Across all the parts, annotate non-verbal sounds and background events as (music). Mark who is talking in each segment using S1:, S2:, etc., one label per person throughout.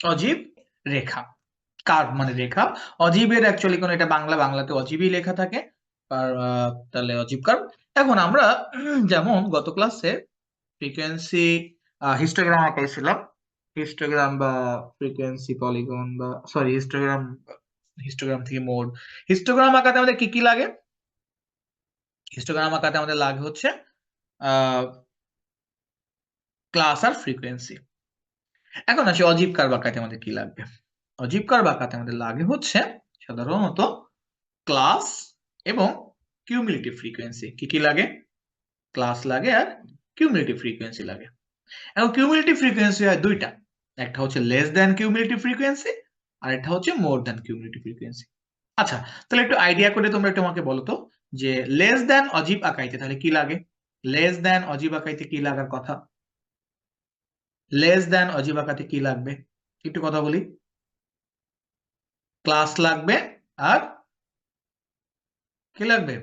S1: অজীব রেখা। কার্ভ মানে রেখা? অজীবের অ্যাকচুয়ালি কোনো এটা বাংলা, বাংলাতে অজীবই লেখা থাকে। আর তাহলে অজীব কার্ভ এখন আমরা যেমন গত ক্লাসে ফ্রিকোয়েন্সি হিস্টোগ্রাম আঁকাইছিলাম হিস্টোগ্রাম বা ফ্রিকোয়েন্সি পলিগন বা সরি হিস্টোগ্রাম হিস্টোগ্রাম থেকে মোড হিস্টোগ্রাম আঁকাতে আমাদের কি কি লাগে? হিস্টোগ্রাম আঁকাতে আমাদের লাগে হচ্ছে ক্লাস আর ফ্রিকোয়েন্সি এখন আসি অজীব কার্ভ আঁকাতে আমাদের কি লাগবে? অজীব কার্ভ আঁকাতে আমাদের লাগে হচ্ছে সাধারণত ক্লাস এবং কিউমুলেটিভ ফ্রিকোয়েন্সি কি কি লাগে? ক্লাস লাগে আর কিউমুলেটিভ ফ্রিকোয়েন্সি লাগে। এখন কিউমুলেটিভ ফ্রিকোয়েন্সি হয় দুইটা। একটা হচ্ছে লেস দ্যান কিউমুলেটিভ ফ্রিকোয়েন্সি আর একটা হচ্ছে মোর দ্যান কিউমুলেটিভ ফ্রিকোয়েন্সি আচ্ছা তাহলে একটু আইডিয়া করে তোমরা একটু আমাকে বলো তো, যে লেস দ্যান অজীব আঁকাইতে তাহলে কি লাগে? লেস দ্যান অজীব আঁকাইতে কি লাগার কথা? লেস দেন অজীব আঁকাতে কি লাগবে? একটু কথা বলি। ক্লাস লাগবে আর কি লাগবে?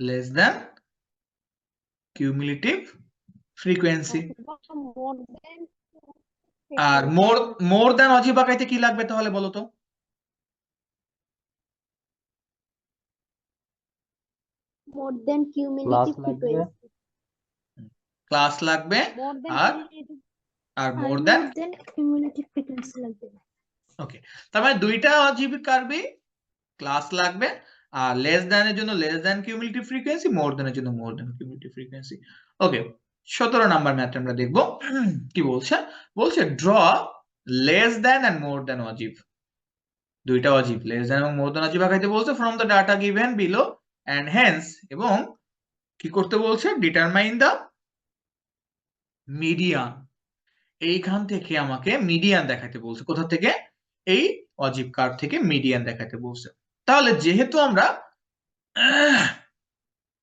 S1: লেস দেন কিউমুলেটিভ ফ্রিকোয়েন্সি আর মোর মোর দেন অজীব আঁকাইতে কি লাগবে তাহলে বলো তো?
S2: More দেন cumulative
S3: লাগবে।
S1: ক্লাস লাগবে আর আর more than
S2: than cumulative frequency লাগবে।
S1: ওকে তার মানে দুইটা অজীব কারবি ক্লাস লাগবে আর লেস দ্যান এর জন্য less than cumulative frequency more than এর জন্য more than cumulative frequency okay সতেরো নাম্বার ম্যাথ আমরা দেখব। কি বলছে? বলছে draw less than and more than অজীব দুইটা অজীব লেস দ্যান এবং মোর দ্যান অজীব আঁকাইতে বলছে? From the data given below and hence এবং কি করতে বলছে? ডিটারমাইন দ্য মিডিয়ান এইখান থেকে আমাকে মিডিয়ান দেখাতে বলছে। কোথা থেকে? এই অজীব কার্ভ থেকে মিডিয়ান দেখাতে বলছে। তাহলে যেহেতু আমরা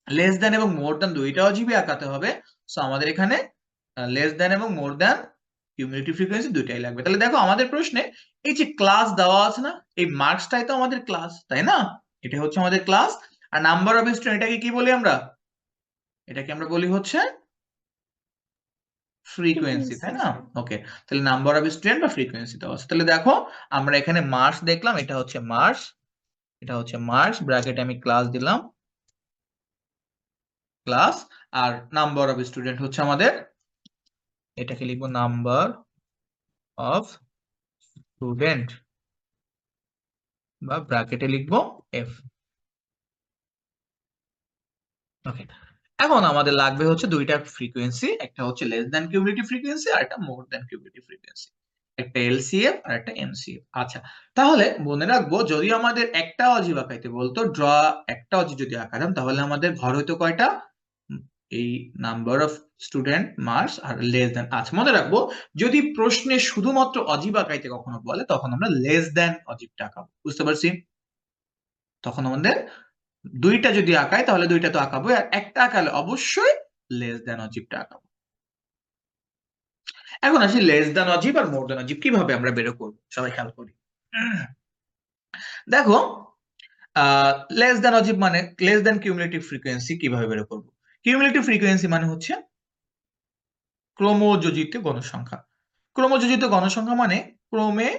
S1: লেস দেন এবং মোর দেন দুইটা অজীবই আঁকাতে হবে সো আমাদের এখানে লেস দেন এবং মোর দেন কিউমুলেটিভ ফ্রিকোয়েন্সি দুইটাই লাগবে। তাহলে দেখো আমাদের প্রশ্নে, এই যে ক্লাস দেওয়া আছে না, এই মার্কসটাই তো আমাদের ক্লাস তাই না? এটা হচ্ছে আমাদের ক্লাস আর নাম্বার অফ স্টুডেন্ট এটাকে কি বলি আমরা? এটাকে আমরা বলি হচ্ছে ফ্রিকোয়েন্সি তাই না ওকে তাহলে নাম্বার অফ স্টুডেন্ট বা ফ্রিকোয়েন্সি দেওয়া আছে। তাহলে দেখো আমরা এখানে মার্কস দেখলাম এটা হচ্ছে মার্কস এটা হচ্ছে মার্কস ব্র্যাকেটে আমি ক্লাস দিলাম। ক্লাস আর নাম্বার অফ স্টুডেন্ট হচ্ছে আমাদের এটাকে লিখব নাম্বার অফ স্টুডেন্ট বা ব্র্যাকেটে লিখব এফ ওকে এখন আমাদের লাগবে হচ্ছে দুইটা ফ্রিকোয়েন্সি একটা হচ্ছে লেস দ্যান কিউমুলেটিভ ফ্রিকোয়েন্সি আর একটা মোর দ্যান কিউমুলেটিভ ফ্রিকোয়েন্সি একটা এলসিএফ আর একটা এমসিএফ আচ্ছা তাহলে মনে রাখব যদি আমাদের একটা অজীব আঁকাইতে বলতো ড্র একটা অজীব যদি আঁকাতাম, তাহলে আমাদের ঘর হইতো কয়টা? এই নাম্বার অফ স্টুডেন্ট মার্কস আর লেস দ্যান আচ্ছা মনে রাখব যদি প্রশ্নে শুধুমাত্র অজীব আঁকাইতে কখনো বলে, তখন আমরা লেস দ্যান অজীবটা আঁকাবো। বুঝতে পারছি? তখন আমাদের দুইটা যদি আঁকাই তাহলে দুইটা তো আঁকাবো। আর একটা আঁকালে অবশ্যই লেস দ্যান অজীবটা আঁকাবো। এখন আসি লেস দ্যান অজীব আর মোর দ্যান অজীব কীভাবে আমরা বেরো করব? সবাই খেয়াল করি। দেখো লেস দ্যান অজীব মানে লেস দ্যান কিউমুলেটিভ ফ্রিকোয়েন্সি কীভাবে বের করব? কিউমুলেটিভ ফ্রিকোয়েন্সি মানে হচ্ছে ক্রমযোজিত গণসংখ্যা ক্রমযোজিত গণসংখ্যা মানে ক্রমে,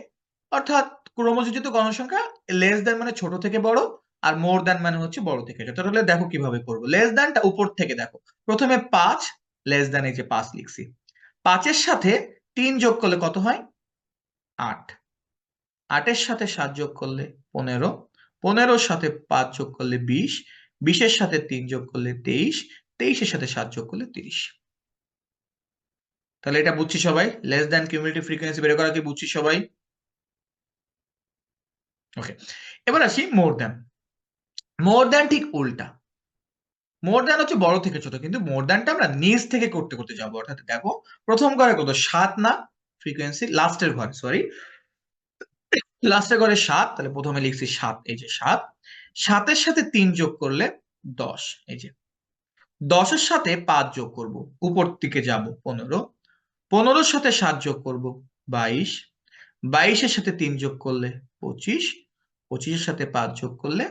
S1: অর্থাৎ ক্রমযোজিত গণসংখ্যা লেস দ্যান মানে ছোট থেকে বড় আর মোর দ্যান মানে হচ্ছে বড় থেকে। ছোট তাহলে দেখো কীভাবে করব। লেস দ্যানটা উপর থেকে দেখো। প্রথমে পাঁচ লেস দ্যান এই যে পাঁচ লিখছি। পাঁচের সাথে তিন যোগ করলে কত হয়? আট। আটের সাথে সাত যোগ করলে পনেরো। পনেরোর সাথে পাঁচ যোগ করলে বিশ। বিশের সাথে তিন যোগ করলে তেইশ। তেইশের সাথে সাত যোগ করলে তিরিশ। তাহলে এটা বুঝছি সবাই? লেস দ্যান কিউমুলেটিভ ফ্রিকোয়েন্সি বের করা কি বুঝছি সবাই? ওকে এবার আসি মোর দ্যান মোর দ্যান ঠিক উল্টা। মোর দ্যান হচ্ছে বড় থেকে ছোট, কিন্তু মোর দ্যানটা আমরা নিজ থেকে করতে করতে যাব। অর্থাৎ দেখো, প্রথম ঘরে কত? সাত না? ফ্রিকোয়েন্সি লাস্টের ঘরে সরি লাস্টের ঘরে সাত, তাহলে প্রথমে লিখছি সাত, এই যে সাত। সাতের সাথে তিন যোগ করলে দশ, এই যে। দশের সাথে পাঁচ যোগ করব, উপর দিকে যাব, পনেরো। পনেরোর সাথে সাত যোগ করব, বাইশ। বাইশের সাথে তিন যোগ করলে পঁচিশ। পঁচিশের সাথে পাঁচ যোগ করলে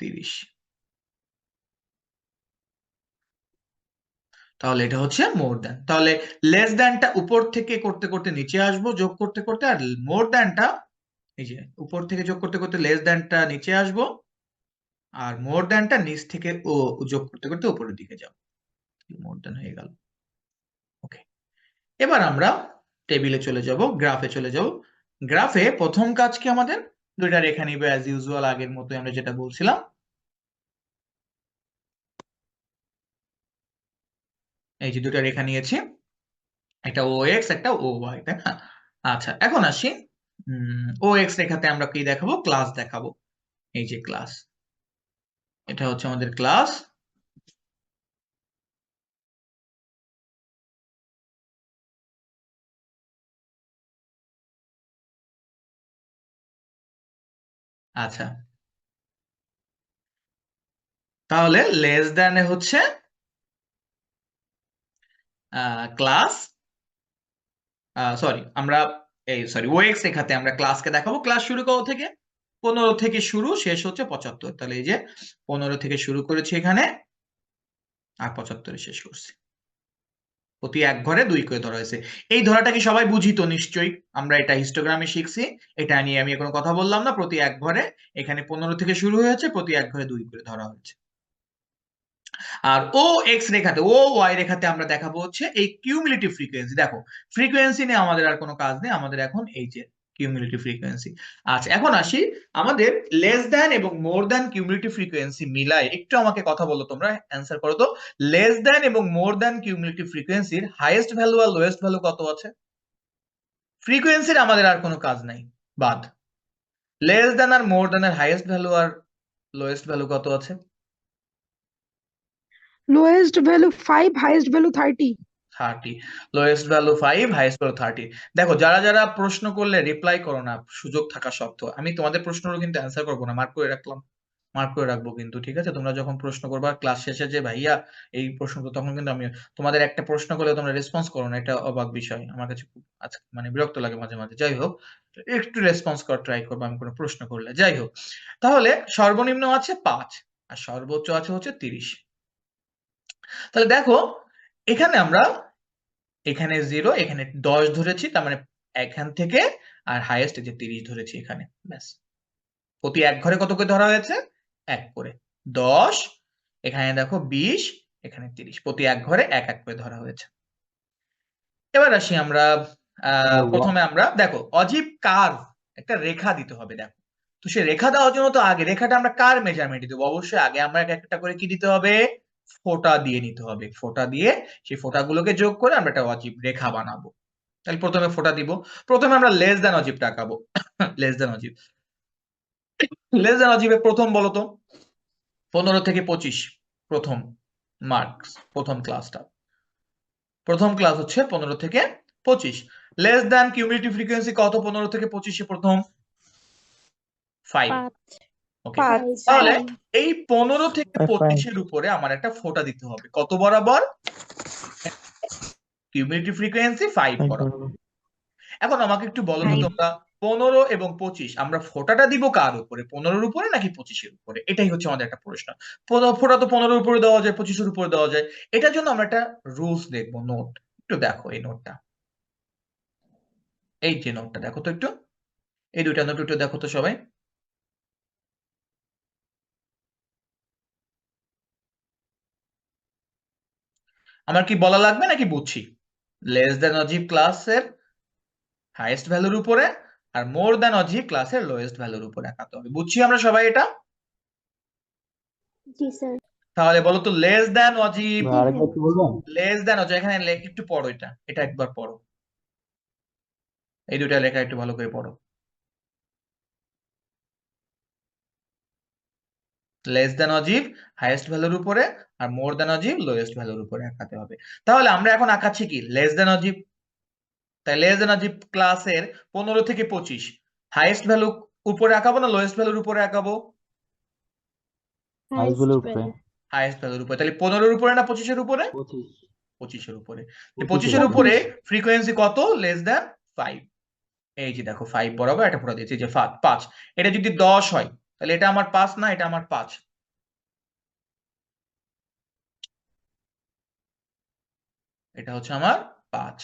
S1: তিরিশ। তাহলে এটা হচ্ছে মোর দ্যান তাহলে লেস দ্যানটা উপর থেকে করতে করতে নিচে আসব, যোগ করতে করতে, আর মোর দ্যানটা এই যে উপর থেকে যোগ করতে করতে লেস দ্যানটা নিচে আসব, আর মোর দ্যানটা নিচ থেকে ও যোগ করতে করতে উপরের দিকে যাব। মোর দ্যান হয়ে গেল। ওকে এবার আমরা টেবিলে চলে যাব গ্রাফে চলে যাব। গ্রাফে প্রথম কাজ কি আমাদের? দুইটা রেখা নিবে অ্যাজ ইউজুয়াল আগের মতো আমরা যেটা বলছিলাম। এই যে দুটো রেখা নিয়েছি একটা ও এক্স একটা ও ওয়াই তাই না? আচ্ছা এখন আসি। ও এক্স রেখাতে আমরা কি দেখাবো? ক্লাস দেখাবো। এই যে ক্লাস এটা হচ্ছে আমাদের ক্লাস আচ্ছা। তাহলে লেস দেন হচ্ছে ক্লাস সরি আমরা, এই সরি ও এক্স রেখাতে আমরা ক্লাসকে দেখাবো। ক্লাস শুরু কত থেকে? পনেরো থেকে শুরু, শেষ হচ্ছে পঁচাত্তর। তাহলে এই যে পনেরো থেকে শুরু করেছি এখানে, আর পঁচাত্তরে শেষ করছি। প্রতি এক ঘরে দুই করে ধরা হয়েছে। এই ধরাটা কি সবাই বুঝিত নিশ্চয়ই। আমরা এটা হিস্টোগ্রামে শিখছি, এটা নিয়ে আমি কোনো কথা বললাম না। প্রতি এক ঘরে এখানে পনেরো থেকে শুরু হয়েছে, প্রতি এক ঘরে দুই করে ধরা হয়েছে। আর ও এক্স রেখাতে, ও ওয়াই রেখাতে আমরা দেখাবো হচ্ছে এই কিউমুলেটিভ ফ্রিকোয়েন্সি দেখো ফ্রিকোয়েন্সি নিয়ে আমাদের আর কোনো কাজ নেই। আমাদের এখন এই যে কিউমুলেটিভ ফ্রিকোয়েন্সি আচ্ছা এখন আসি আমাদের লেস দ্যান এবং মোর দ্যান কিউমুলেটিভ ফ্রিকোয়েন্সি মিলায়। একটু আমাকে কথা বলো তোমরা অ্যান্সার করো তো। লেস দ্যান এবং মোর দ্যান কিউমুলেটিভ ফ্রিকোয়েন্সির হাইয়েস্ট ভ্যালু আর লোয়েস্ট ভ্যালু কত আছে? ফ্রিকোয়েন্সির আমাদের আর কোনো কাজ নাই, বাদ। লেস দ্যান আর মোর দ্যান এর হাইয়েস্ট ভ্যালু আর লোয়েস্ট ভ্যালু কত আছে?
S3: Lowest value 5 highest value 30
S1: thirty lowest value five highest value thirty দেখো, যারা যারা প্রশ্ন করলে রিপ্লাই করো না, সুযোগ থাকা সত্ত্বেও। আমি তোমাদের প্রশ্নেরও কিন্তু অ্যান্সার করব না মার্ক করে রাখলাম। মার্ক করে রাখব কিন্তু, ঠিক আছে? তোমরা যখন প্রশ্ন করবা ক্লাস শেষে যে ভাইয়া এই প্রশ্ন তখন কিন্তু আমি তোমাদের একটা প্রশ্ন করলে তোমরা রেসপন্স করো না, এটা অবাক বিষয়। আমার কাছে খুব আজকে মানে বিরক্ত লাগে মাঝে মাঝে। যাই হোক, একটু রেসপন্স করার ট্রাই করব, আমি কোনো প্রশ্ন করলে। যাই হোক, তাহলে সর্বনিম্ন আছে পাঁচ, আর সর্বোচ্চ আছে হচ্ছে তিরিশ। তাহলে দেখো, এখানে আমরা এখানে জিরো এখানে দশ ধরেছি তার মানে এখান থেকে আর হাইয়েস্ট যে তিরিশ ধরেছি এখানে ব্যাস। প্রতি এক ঘরে কত করে ধরা হয়েছে? এক করে। দশ এখানে দেখো বিশ এখানে তিরিশ। প্রতি এক ঘরে এক এক করে ধরা হয়েছে। এবার আসি আমরা আহ প্রথমে আমরা দেখো অজীব কার্ভ একটা রেখা দিতে হবে দেখো। তো সে রেখা দেওয়ার জন্য তো আগে রেখাটা আমরা কার মেজারমেন্ট দেবো? অবশ্যই আগে আমরা এক একটা করে কি দিতে হবে? ফোঁটা দিয়ে নিতে হবে। ফোটা দিয়ে সেই ফোঁটাগুলোকে যোগ করে আমরা একটা অজীব রেখা বানাবো। তাহলে প্রথমে ফোটা দিব। প্রথমে আমরা লেস দেন অজীব টাকাবো। (coughs) লেস দেন অজীব। লেস দেন অজীবে প্রথম বলতো পনেরো থেকে পঁচিশ। প্রথম মার্কস প্রথম ক্লাসটা প্রথম ক্লাস হচ্ছে পনেরো থেকে পঁচিশ। লেস দেন কিউমিলিটি ফ্রিকোয়েন্সি কত? পনেরো থেকে পঁচিশে প্রথম? ফাইভ ওকে তাহলে এই পনেরো থেকে পঁচিশের উপরে আমার একটা ফোঁটা দিতে হবে। কত বরাবর? কিউমিলিটি ফ্রিকোয়েন্সি ফাইভ বরাবর। এখন আমাকে একটু বলো তো তোমরা পনেরো এবং পঁচিশ আমরা ফোঁটাটা দিব কার উপরে? পনেরোর উপরে নাকি পঁচিশের উপরে? এটাই হচ্ছে আমাদের একটা প্রশ্ন। ফোঁটা তো পনেরোর উপরে দেওয়া যায় পঁচিশের উপরে দেওয়া যায়। এটার জন্য আমরা একটা রুলস দেখব নোট একটু দেখো এই নোটটা এই যে নোটটা দেখো তো একটু। এই দুইটা নোট একটু দেখো তো সবাই। আমার কি বলা লাগবে নাকি বুঝছি? লেস দেন অজীব ক্লাসের হাইয়েস্ট ভ্যালুর উপরে আর মোর দেন অজীব ক্লাসের লোয়েস্ট ভ্যালুর উপরে আঁকাতে হবে। বুঝছি আমরা সবাই এটা?
S2: জি স্যার
S1: তাহলে বলো তো লেস দেন অজীব লেস দেন অজীব এখানে একটু পড়ো এটা। এটা একবার পড়ো। এই দুইটা লেখা একটু ভালো করে পড়ো। লেস দেন অজীব হাইয়েস্ট ভ্যালুর উপরে আর মোর দেন অজীব লোয়েস্ট ভ্যালুর উপরে আঁকাতে হবে। তাহলে আমরা এখন আঁকাচ্ছি কি? লেস দেন অজীব। তাই লেস দেন অজীব ক্লাসের পনেরো থেকে পঁচিশ। হাইয়েস্ট ভ্যালু উপরে আঁকাবো না লোয়েস্ট ভ্যালুর উপরে আঁকাবো?
S4: হাইস্ট ভ্যালুর উপরে।
S1: হাইয়েস্ট ভ্যালুর উপরে। তাহলে পনেরোর উপরে না পঁচিশের উপরে? পঁচিশের উপরে।
S4: পঁচিশের
S1: পঁচিশের
S4: উপরে।
S1: উপরে ফ্রিকোয়েন্সি কত? লেস দেন ফাইভ এই যে দেখো ফাইভ বরাবর এটা পুরো দিয়েছে যে পাঁচ। এটা যদি দশ হয় তাহলে এটা আমার পাঁচ না, এটা আমার পাঁচ। এটা হচ্ছে আমার পাঁচ।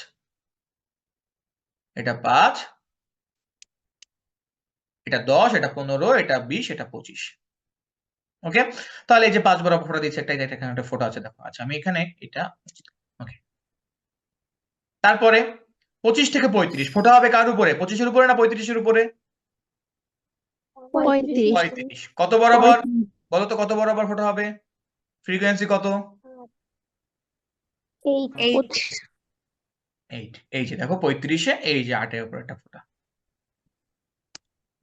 S1: এটা পাঁচ, এটা দশ, এটা পনেরো, এটা বিশ, এটা পঁচিশ। ওকে? তাহলে এই যে পাঁচ বরাবর ফোটা দিচ্ছে একটা এটা এখানে একটা ফোটা আছে, দেখো। আচ্ছা আমি এখানে এটা ওকে। তারপরে পঁচিশ থেকে পঁয়ত্রিশ, ফোটা হবে কার উপরে? পঁচিশের উপরে না পঁয়ত্রিশের উপরে?
S2: পঁয়ত্রিশ।
S1: পঁয়ত্রিশ। কত বরাবর? বলো তো কত বরাবর ফোটা হবে? ফ্রিকোয়েন্সি কত?
S2: এইট
S1: এই যে দেখো পঁয়ত্রিশে এই যে আটের উপর একটা ফোঁটা।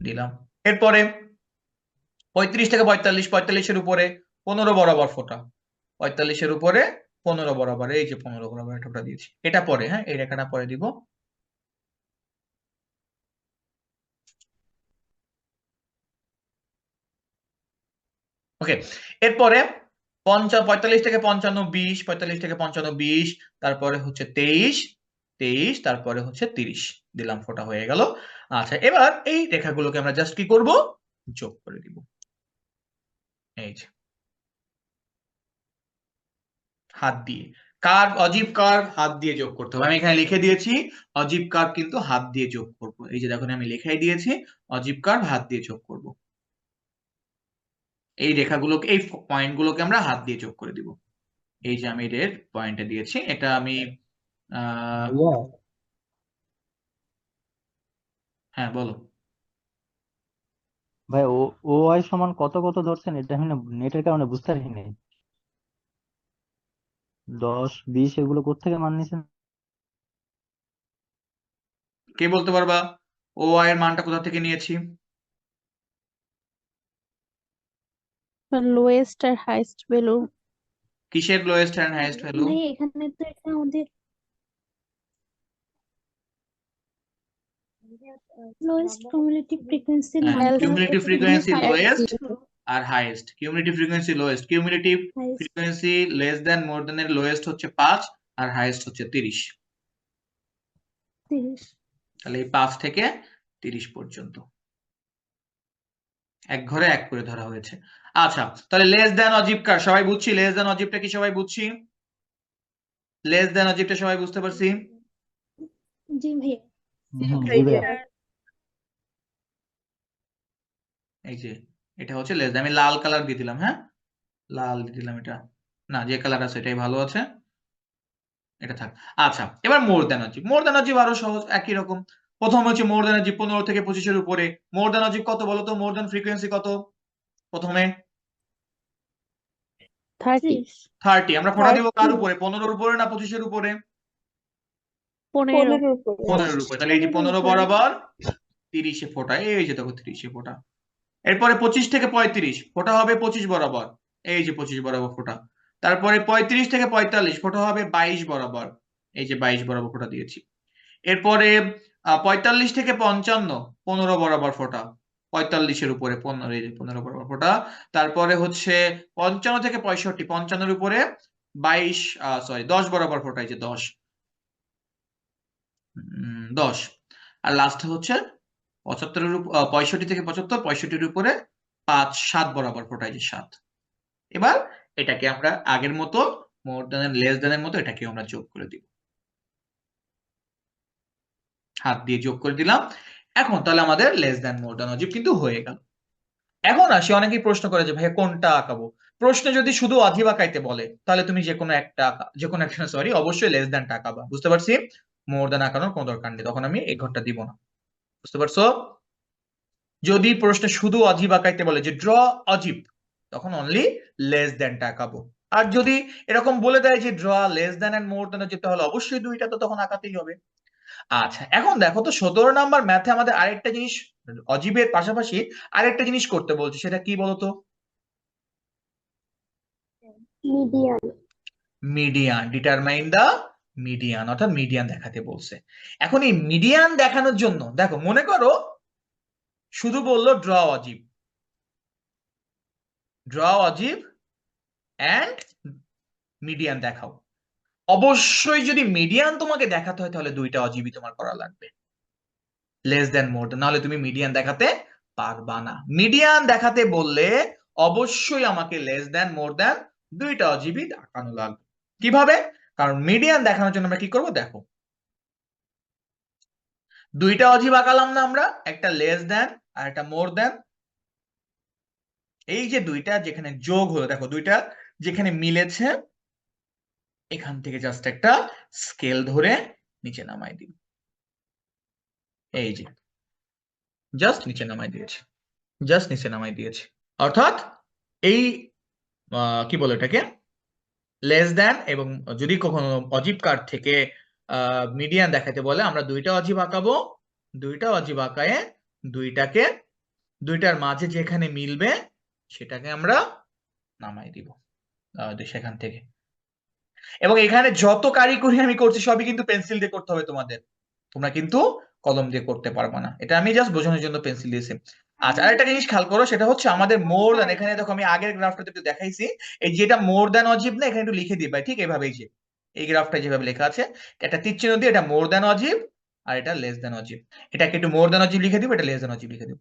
S1: দিলাম। এরপরে পঁয়ত্রিশ থেকে পঁয়তাল্লিশ পঁয়তাল্লিশের উপরে পনেরো বরাবর ফোঁটা। পঁয়তাল্লিশের উপরে পনেরো বরাবর এই যে পনেরো বরাবর একটা ফোঁটা দিয়েছি। এটা পরে হ্যাঁ এই রেখাটা পরে দিব। ওকে এরপরে পঞ্চা, পঁয়তাল্লিশ থেকে পঞ্চান্ন, বিশ, পঁয়তাল্লিশ থেকে পঞ্চান্ন, বিশ, তারপরে হচ্ছে তেইশ তেইশ, তারপরে হচ্ছে তিরিশ, দিলাম ফোটা হয়ে গেল। আচ্ছা এবার এই রেখাগুলোকে আমরা জাস্ট কি করব? যোগ করে দিব। এই যে। হাত দিয়ে। কার্ভ, অজীব কার্ভ, হাত দিয়ে যোগ করতে হবে। আমি এখানে লিখে দিয়েছি, অজীব কার্ভ কিন্তু হাত দিয়ে যোগ করব। এই যে দেখুন, আমি লিখাই দিয়েছি, অজীব কার্ভ, হাত দিয়ে যোগ করব। এই রেখাগুলোকে এই পয়েন্ট গুলোকে আমরা হাত দিয়ে যোগ করে দিব। এই যে আমি রেড পয়েন্টে দিয়েছি এটা আমি হ্যাঁ বলো।
S4: ভাই ও ও আই সমান কত কত ধরছেন? এটা আমি নেটের কারণে বুঝতে পারি নাই দশ বিশ এগুলো কোত্থেকে মান নিছেন?
S1: কে বলতে পারবা? ও আই এর মানটা কোথা থেকে নিয়েছি?
S5: লোয়েস্ট আর হাইস্ট ভ্যালু
S1: কিসের লোয়েস্ট এন্ড হাইয়েস্ট ভ্যালু
S2: ভাই এখানে তো এটা আমাদের lowest cumulative frequency
S1: cumulative frequency lowest
S2: lowest
S1: আর highest cumulative frequency lowest cumulative frequency less than more than এর লোয়েস্ট হচ্ছে পাঁচ আর হাইয়েস্ট হচ্ছে তিরিশ। তাহলে এই পাঁচ থেকে তিরিশ পর্যন্ত। এক ঘরে এক করে ধরা হয়েছে। আচ্ছা তাহলে লেস দেন অজীব কার? সবাই বুঝছি? লেস দ্যান অজীবটা কি সবাই বুঝছি? লেস দ্যান অজীবটা সবাই বুঝতে পারছি?
S2: জি ভাইয়া।
S1: এই যে এটা হচ্ছে লেস আমি লাল কালার দিয়ে দিলাম হ্যাঁ? লাল দিয়ে দিলাম এটা। না যে কালার আছে এটাই ভালো আছে। এটা থাক। আচ্ছা এবার মোর দ্যান অজীব। মোর দ্যান অজীব আরও সহজ একই রকম। প্রথম হচ্ছে মোর দ্যান অজীব পনেরো থেকে পঁচিশের উপরে। মোর দ্যান অজীব কত বলো তো মোর দ্যান ফ্রিকোয়েন্সি কত? প্রথমে
S5: থার্টি।
S1: আমরা ফোটা দিব কার উপরে? পনেরোর উপরে না পঁচিশের উপরে? পনেরোর উপরে। তাহলে এই যে পনেরো বরাবর তিরিশে ফোটা। এই যে দেখো তিরিশে ফোটা। এরপরে পঁচিশ থেকে পঁয়ত্রিশ। ফোটা হবে পঁচিশ বরাবর। এই যে পঁচিশ বরাবর ফোটা। তারপরে পঁয়ত্রিশ থেকে পঁয়তাল্লিশ। ফোটা হবে বাইশ বরাবর। এই যে বাইশ বরাবর ফোটা দিয়েছি। এরপরে আহ, পঁয়তাল্লিশ থেকে পঞ্চান্ন। পনেরো বরাবর ফোটা। পঁয়তাল্লিশের উপরে, পনেরো পনেরো বরাবর তারপরে হচ্ছে পঞ্চান্ন থেকে পঁয়ষট্টি, পঞ্চান্নর উপরে বাইশ সরি দশ বরাবর ফোটা যে দশ। দশ। আর লাস্ট হচ্ছে পঁচাত্তরের পঁয়ষট্টি থেকে পঁচাত্তর, পঁয়ষট্টির উপরে পাঁচ, সাত বরাবর ফোটায় যে সাত। এবার এটাকে আমরা আগের মতো মোর দ্যান লেস দ্যানের মতো এটাকে আমরা যোগ করে দিব। হাত দিয়ে যোগ করে দিলাম। এখন তাহলে আমাদের লেস দ্যান মোর দ্যান অজীব কিন্তু হয়ে গেল। এখন আসি, অনেকেই প্রশ্ন করে যে ভাইয়া কোনটা আঁকাবো? প্রশ্নে যদি শুধু অধীব আঁকাইতে বলে, তাহলে তুমি যে কোনো একটা আঁকা, যে কোনো একটা সরি অবশ্যই লেস দ্যানটা আঁকাবা। বুঝতে পারছি? মোর দ্যান আঁকানোর কোনো দরকার নেই, তখন আমি এই ঘরটা দিব না। বুঝতে পারছ? যদি প্রশ্নে শুধু অজীব আঁকাইতে বলে যে ড্র অজীব তখন অনলি লেস দ্যানটা আঁকাবো। আর যদি এরকম বলে দেয় যে draw less than and more than যেতে হলে অবশ্যই দুইটা তো তখন আঁকাতেই হবে। আচ্ছা এখন দেখো তো সতেরো নাম্বার ম্যাথে আমাদের আরেকটা জিনিস অজীবের পাশাপাশি আরেকটা জিনিস করতে বলছে সেটা কি বলতো?
S2: Median
S1: median determine the median অর্থাৎ মিডিয়ান দেখাতে বলছে। এখন এই মিডিয়ান দেখানোর জন্য দেখো মনে করো শুধু বলল ড্র অজীব। ড্র অজীব অ্যান্ড মিডিয়ান দেখাও। অবশ্যই যদি মিডিয়ান তোমাকে দেখাতে হয়, তাহলে দুইটা অজীবই তোমার করা লাগবে। লেস দেন মোর নাহলে তুমি মিডিয়ান দেখাতে পারবা না। মিডিয়ান দেখাতে বললে অবশ্যই আমাকে লেস দেন মোর দেন দুইটা অজীবই দেখানো লাগবে। কীভাবে? কারণ মিডিয়ান দেখানোর জন্য আমরা কি করব? দেখো। দুইটা অজীব আঁকালাম না আমরা, একটা লেস দেন আর একটা মোর দেন এই যে দুইটা যেখানে যোগ হলো, দেখো দুইটা যেখানে মিলেছে এখান থেকে জাস্ট একটা স্কেল ধরে নিচে নামাই দিই এই যে জাস্ট নিচে নামাই দিয়েছি জাস্ট নিচে নামাই দিয়েছি। অর্থাৎ এই কি বলে এটাকে? লেস দ্যান এবং যদি কখনো অজীব কার্ড থেকে মিডিয়ান দেখাতে বলে, আমরা দুইটা অজীব আঁকাবো। দুইটা অজীব আঁকায়ে দুইটাকে, দুইটার মাঝে যেখানে মিলবে, সেটাকে আমরা নামাই দিব সেখান থেকে। এবং এখানে যত কারিগরি আমি করছি, সবই কিন্তু পেন্সিল দিয়ে করতে হবে তোমাদের। তোমরা কিন্তু কলম দিয়ে করতে পারবে না। এটা আমি জাস্ট বোঝানোর জন্য পেন্সিল দিয়েছি। আচ্ছা আরেকটা জিনিস খেয়াল করো, সেটা হচ্ছে আমাদের মোর দ্যান এখানে দেখো আমি আগের গ্রাফটাতে একটু দেখাইছি। এই যেটা মোর দ্যান অজীব না, এখানে একটু লিখে দিবা ঠিক এইভাবে এই যে। এই গ্রাফটা যেভাবে লেখা আছে একটা তীর দিয়ে এটা মোর দ্যান অজীব আর এটা লেস দ্যান অজীব। এটাকে একটু মোর দ্যান অজীব লিখে দিব, এটা লেস দ্যান অজীব লিখে দিব।